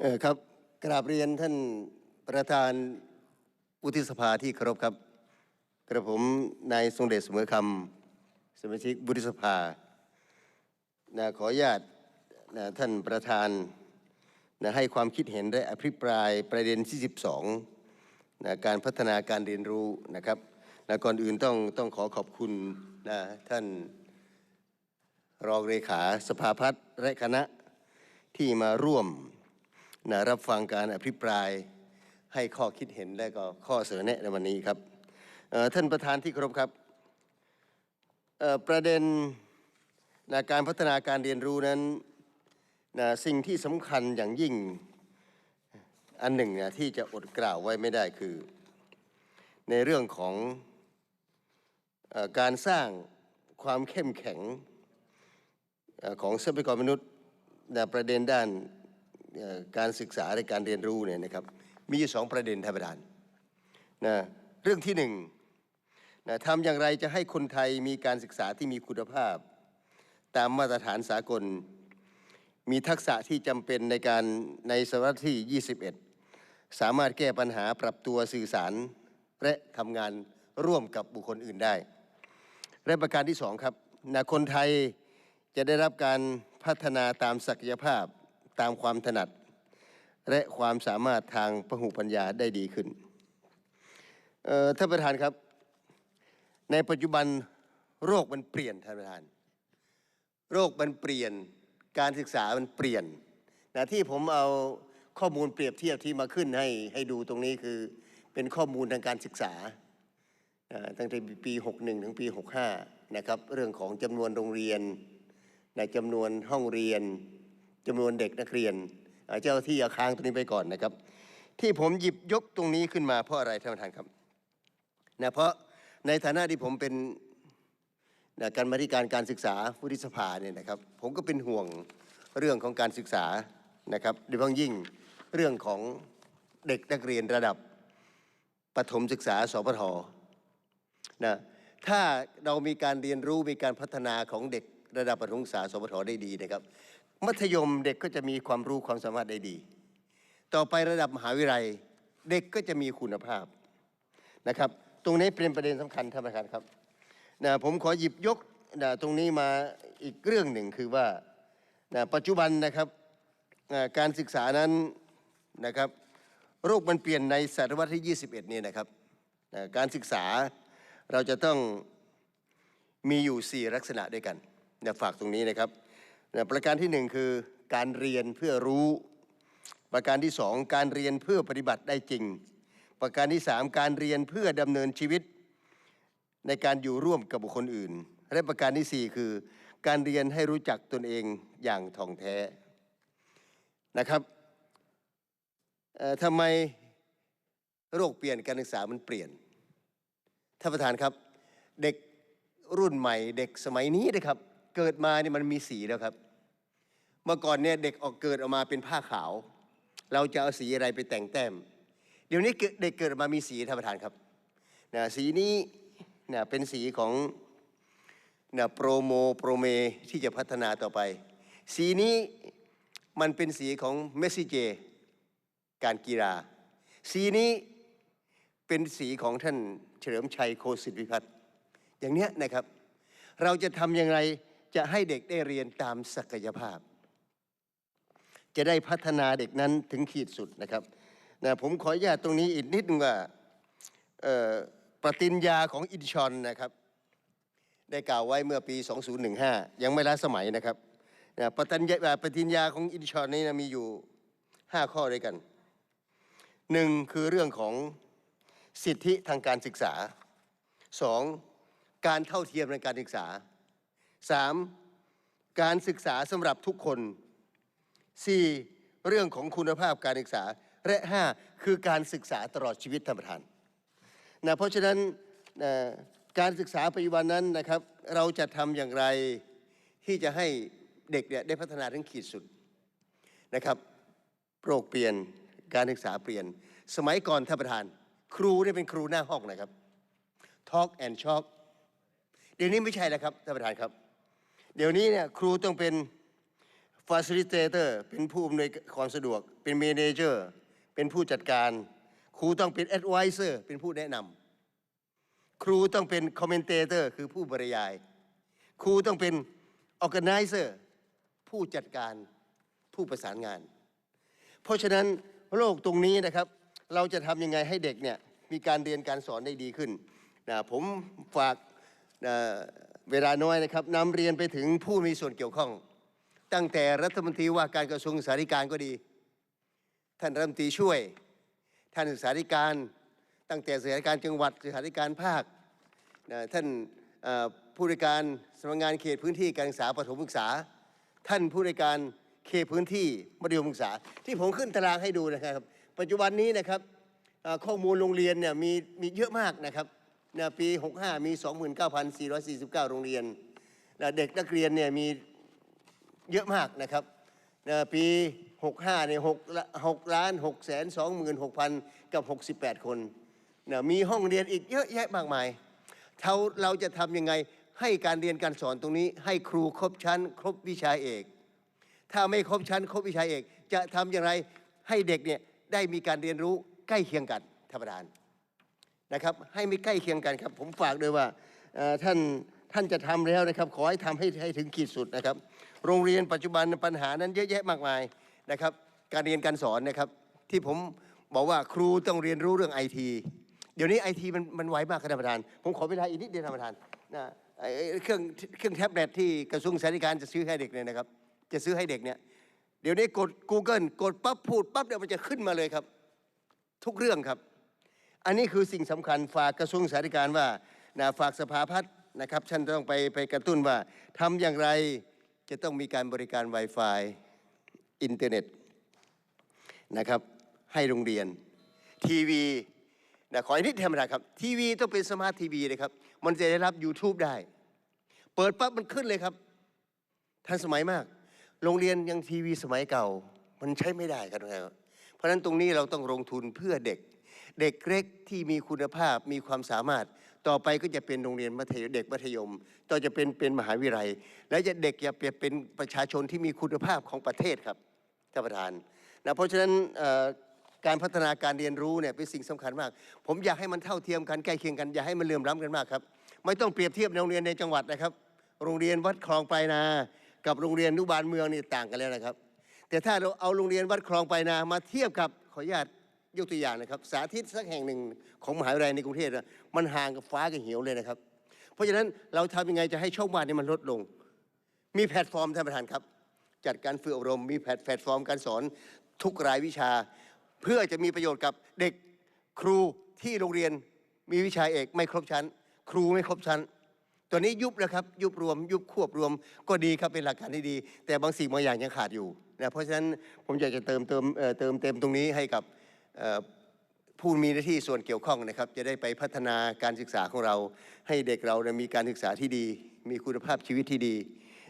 เออครับกราบเรียนท่านประธานวุฒิสภาที่เคารพครับ กระผมนายทรงเดชเสมอคำสมาชิกวุฒิสภานะขออนุญาตนะท่านประธานนะให้ความคิดเห็นและอภิปรายประเด็นที่ 12นะการพัฒนาการเรียนรู้นะครับนะก่อนอื่นต้องต้องขอขอบคุณนะท่านรองเลขาสภาพัฒน์และคณะที่มาร่วม นะรับฟังการอภิปรายให้ข้อคิดเห็นและก็ข้อเสนอแนะในวันนี้ครับท่านประธานที่เคารพครับประเด็นนะการพัฒนาการเรียนรู้นั้นนะสิ่งที่สำคัญอย่างยิ่งอันหนึ่งนะที่จะอดกล่าวไว้ไม่ได้คือ ในเรื่องของอการสร้างความเข้มแข็งของทรัพยากรมนุษย์นประเด็นด้าน การศึกษาและการเรียนรู้เนี่ยนะครับมีอยู่สองประเด็นท่านประธานนะเรื่องที่หนึ่งนะทำอย่างไรจะให้คนไทยมีการศึกษาที่มีคุณภาพ ตามมาตรฐานสากล มีทักษะที่จำเป็นในการในศตวรรษที่ 21 สามารถแก้ปัญหาปรับตัวสื่อสาร และทำงานร่วมกับบุคคลอื่นได้ และประการที่สองครับนะคนไทยจะได้รับการพัฒนาตามศักยภาพ ตามความถนัด และความสามารถทางพหุปัญญาได้ดีขึ้นเอ่อท่านประธานครับ ในปัจจุบันโรคมันเปลี่ยนท่านประธาน โรคมันเปลี่ยนการศึกษามันเปลี่ยนนะที่ผมเอาข้อมูลเปรียบเทียบที่มาขึ้นให้ให้ดูตรงนี้คือเป็นข้อมูลทางการศึกษาอ่าตั้งแต่ปี 61 ถึงปี 65 นะครับ เรื่องของจำนวนโรงเรียนในจำนวนห้องเรียน จำนวนเด็กนักเรียนเจ้าที่เอาค้างตรงนี้ไปก่อนนะครับ ที่ผมหยิบยกตรงนี้ขึ้นมาเพราะอะไรท่านประธานครับนะเพราะในฐานะที่ผมเป็นนะการมาธิการการศึกษาวุฒิสภาเนี่ยนะครับ ผมก็เป็นห่วงเรื่องของการศึกษานะครับโดยเฉพาะยิ่งเรื่องของเด็กนักเรียนระดับประถมศึกษาสปทนะถ้าเรามีการเรียนรู้มีการพัฒนาของเด็กระดับประถมศึกษาสปทได้ดีนะครับ มัธยมเด็กก็จะมีความรู้ความสามารถได้ดี ต่อไประดับมหาวิทยาลัยเด็กก็จะมีคุณภาพนะครับ ตรงนี้เป็นประเด็นสำคัญท่านประธานครับนะผมขอหยิบยกนะตรงนี้มาอีกเรื่องหนึ่งคือว่านะปัจจุบันนะครับนะการศึกษานั้นนะครับโรคมันเปลี่ยนในศตวรรษที่ 21 นี่นะครับนะการศึกษาเราจะต้องมีอยู่ 4 ลักษณะด้วยกันนะฝากตรงนี้นะครับ ประการที่หนึ่งคือการเรียนเพื่อรู้ ประการที่สองการเรียนเพื่อปฏิบัติได้จริง ประการที่สามการเรียนเพื่อดำเนินชีวิต ในการอยู่ร่วมกับบุคคลอื่น และประการที่สี่คือการเรียนให้รู้จักตนเองอย่างท่องแท้นะครับทำไมโรคเปลี่ยนการศึกษามันเปลี่ยนท่านประธานครับ เด็กรุ่นใหม่ เด็กสมัยนี้นะครับ เกิดมาเนี่ยมันมีสีแล้วครับ เมื่อก่อนเนี่ยเด็กออกเกิดออกมาเป็นผ้าขาว เราจะเอาสีอะไรไปแต่งแต้ม เดี๋ยวนี้เกิดเด็กเกิดออกมามีสีท่านประธานครับนะสีนี้นะเป็นสีของนะโปรโมโปรเมที่จะพัฒนาต่อไป สีนี้มันเป็นสีของเมสซิเจ การกีฬา สีนี้เป็นสีของท่านเฉลิมชัยโคสิทธิวิพัฒน์อย่างเนี้ยนะครับ เราจะทำอย่างไร จะให้เด็กได้เรียนตามศักยภาพ จะได้พัฒนาเด็กนั้นถึงขีดสุดนะครับนะผมขออนุญาตตรงนี้อีกนิดนึงว่าปฏิญญาของอินชอนนะครับ ได้กล่าวไว้เมื่อปี 2015 ยังไม่ล้าสมัยนะครับนะปฏิญญาปฏิญญาของอินชอนนี้นะมีอยู่ 5 ข้อด้วยกันหนึ่งคือเรื่องของสิทธิทางการศึกษาสองการเท่าเทียมในการศึกษา สามการศึกษาสำหรับทุกคนสี่เรื่องของคุณภาพการศึกษา และห้าคือการศึกษาตลอดชีวิตท่านประธานนะเพราะฉะนั้นนะการศึกษาปัจจุบันนั้นนะครับ เราจะทำอย่างไรที่จะให้เด็กเนี่ยได้พัฒนาถึงขีดสุดนะครับโรคเปลี่ยนการศึกษาเปลี่ยน สมัยก่อนท่านประธาน ครูเนี่ยเป็นครูหน้าห้องนะครับ Talk and Shock เดี๋ยวนี้ไม่ใช่แล้วครับท่านประธานครับ เดี๋ยวนี้เนี่ยครูต้องเป็น facilitator เป็นผู้อำนวยความสะดวก เป็น manager เป็นผู้จัดการ ครูต้องเป็น advisor เป็นผู้แนะนำครูต้องเป็น commentator คือผู้บรรยาย ครูต้องเป็น organizer ผู้จัดการผู้ประสานงาน เพราะฉะนั้นโลกตรงนี้นะครับ เราจะทำยังไงให้เด็กเนี่ยมีการเรียนการสอนได้ดีขึ้นนะผมฝากนะ เวลาน้อยนะครับนำเรียนไปถึงผู้มีส่วนเกี่ยวข้อง ตั้งแต่รัฐมนตรีว่าการกระทรวงศึกษาธิการก็ดี ท่านรัฐมนตรีช่วย ท่านศึกษาธิการ ตั้งแต่ศึกษาธิการจังหวัดศึกษาธิการภาคท่านผู้ในการสำนักงานเขตพื้นที่การศึกษาประถมศึกษา ท่านผู้ในการเขตพื้นที่มัธยมศึกษา ที่ผมขึ้นตารางให้ดูนะครับ ปัจจุบันนี้นะครับข้อมูลโรงเรียนเนี่ยมีมีเยอะมากนะครับ นะปี 65 มี 29,449 โรงเรียนนะเด็กนักเรียนเนี่ยมีเยอะมากนะครับนะปี 65เนี่ย6 6ล้าน6แสน26,000 กับ 68 คนนะมีห้องเรียนอีกเยอะแยะมากมายเราเราจะทำยังไงให้การเรียนการสอนตรงนี้ ให้ครูครบชั้น ครบวิชาเอก ถ้าไม่ครบชั้น ครบวิชาเอก จะทำอย่างไรให้เด็กเนี่ยได้มีการเรียนรู้ใกล้เคียงกันท่านประธาน นะครับ ให้ไม่ใกล้เคียงกันครับ ผมฝากด้วยว่าท่านท่านจะทำแล้วนะครับ ขอให้ทำให้ให้ถึงขีดสุดนะครับ โรงเรียนปัจจุบันปัญหานั้นเยอะแยะมากมายนะครับ การเรียนการสอนนะครับ ที่ผมบอกว่าครูต้องเรียนรู้เรื่องไอทีเดี๋ยวนี้ไอทีมันมันไวมากครับท่านประธาน ผมขอเวลาอีกนิดเดียวท่านประธานนะเครื่องเครื่องแท็บเล็ตที่กระทรวงสาธารณการจะซื้อให้เด็กเนี่ยนะครับ จะซื้อให้เด็กเนี่ยเดี๋ยวนี้กด Google กดปั๊บพูดปั๊บเดี๋ยวมันจะขึ้นมาเลยครับ ทุกเรื่องครับ อันนี้คือสิ่งสำคัญฝากกระทรวงสาธารณการว่านะฝากสภาพัฒน์นะครับท่านต้องไปไปกระตุ้นว่าทำอย่างไรจะต้องมีการบริการ Wi-Fi อินเทอร์เน็ตนะครับให้โรงเรียนทีวีนะขออีกนิดธรรมดาครับ ทีวีต้องเป็นสมาร์ททีวีเลยครับ มันจะได้รับ YouTube ได้ เปิดปั๊บมันขึ้นเลยครับ ทันสมัยมาก โรงเรียนยังทีวีสมัยเก่า มันใช้ไม่ได้ครับนะครับเพราะฉะนั้นตรงนี้เราต้องลงทุนเพื่อเด็ก เด็กเล็กที่มีคุณภาพมีความสามารถ ต่อไปก็จะเป็นโรงเรียนมัธยมเด็กมัธยม ต่อจะเป็นเป็นมหาวิทยาลัย และจะเด็กจะเปรียบเป็นประชาชนที่มีคุณภาพของประเทศครับท่านประธานนะเพราะฉะนั้นการพัฒนาการเรียนรู้เนี่ยเป็นสิ่งสำคัญมาก ผมอยากให้มันเท่าเทียมกันใกล้เคียงกันอย่าให้มันเลื่อมล้ำกันมากครับไม่ต้องเปรียบเทียบโรงเรียนในจังหวัดนะครับ โรงเรียนวัดคลองไปนา กับโรงเรียนนุบาลเมืองนี่ต่างกันแล้วนะครับ แต่ถ้าเราเอาโรงเรียนวัดคลองไปนามาเทียบกับขออนุญาต ยกตัวอย่างนะครับ สาธิตสักแห่งหนึ่งของมหาวิทยาลัยในกรุงเทพนะมันห่างกับฟ้ากับเหวเลยนะครับ เพราะฉะนั้นเราทำยังไงจะให้ช่องว่างนี้มันลดลง มีแพลตฟอร์มท่านประธานครับ จัดการฝึกอบรมมีแพลตแพลตฟอร์มการสอนทุกรายวิชา เพื่อจะมีประโยชน์กับเด็กครูที่โรงเรียนมีวิชาเอกไม่ครบชั้น ครูไม่ครบชั้นตัวนี้ยุบแล้วครับยุบรวม ยุบควบรวมก็ดีครับเป็นหลักการที่ดี แต่บางสิ่งบางอย่างยังขาดอยู่นะเพราะฉะนั้นผมอยากจะเติมเติมเติมเต็มตรงนี้ให้กับ ผู้มีหน้าที่ส่วนเกี่ยวข้องนะครับ จะได้ไปพัฒนาการศึกษาของเรา ให้เด็กเรานี่ยมีการศึกษาที่ดี มีคุณภาพชีวิตที่ดี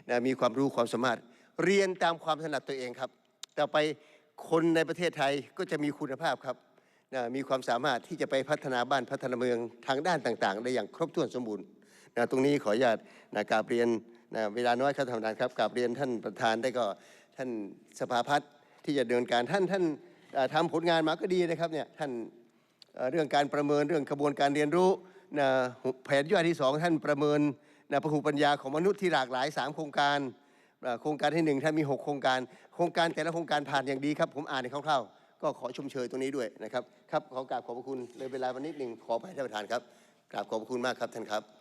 นะมีความรู้ความสามารถ เรียนตามความถนัดตัวเองครับ ต่อไปคนในประเทศไทยก็จะมีคุณภาพครับนะมีความสามารถที่จะไปพัฒนาบ้านพัฒนาเมืองทางด้านต่างๆ ได้อย่างครบถ้วนสมบูรณ์นะตรงนี้ขออนุญาตนะกราบเรียนนะเวลาน้อยครับท่านประธานครับกราบเรียนท่านประธานได้ก็ท่านสภาพัฒน์ที่จะเดินการท่านท่าน ทำผลงานมาก็ดีนะครับเนี่ยท่านเรื่องการประเมินเรื่องกระบวนการเรียนรู้นะแผนย่อยที่สองท่านประเมินนะพหุปัญญาของมนุษย์ที่หลากหลาย 3 โครงการ โครงการที่หนึ่งท่านมี 6 โครงการ โครงการแต่ละโครงการผ่านอย่างดีครับ ผมอ่านในคร่าวๆ ก็ขอชมเชยตรงนี้ด้วยนะครับ ครับขอกราบขอบพระคุณเลยเวลาวันนิดหนึ่งขอไปท่านประธานครับกราบขอบพระคุณมากครับท่านครับ